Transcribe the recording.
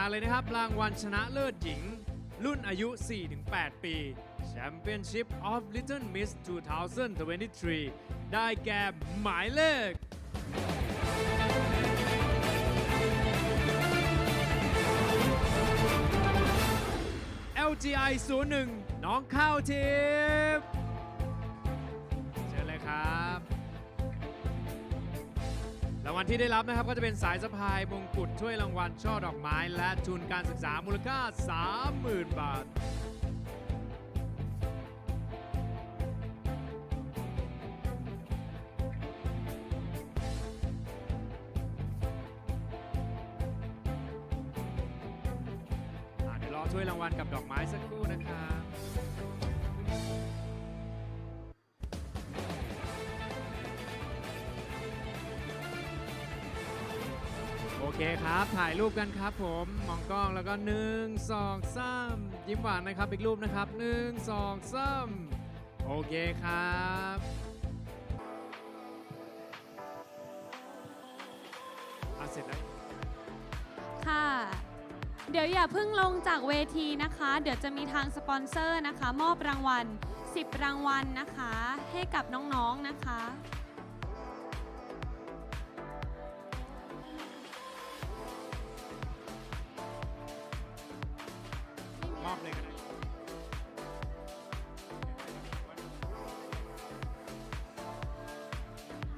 มาเลยนะครับ รางวัลชนะเลิศหญิง รุ่นอายุ 4-8 ปี Championship of Little Miss 2023 ได้แก่หมายเลข LGI 01น้องข้าวทิ วัลที่ได้รับนะครับก็จะเป็นสายสะพายมงกุฎถ้วยรางวัลช่อดอกไม้ และทุนการศึกษามูลค่า 30,000 บาท อะเดี๋ยวรอถ้วยรางวัลกับดอกไม้สักครู่นะครับ เคครับ ถ่ายรูปกันครับผมมองกล้องแล้วก็หนึ่งสองสามยิ้มหวานนะครับอีกรูปนะครับหนึ่งสองสามโอเคครับอะเสร็จแล้วค่ะ เดี๋ยวอย่าเพิ่งลงจากเวทีนะคะ เดี๋ยวจะมีทางสปอนเซอร์นะคะ มอบรางวัล 10 รางวัลนะคะ ให้กับน้องๆนะคะ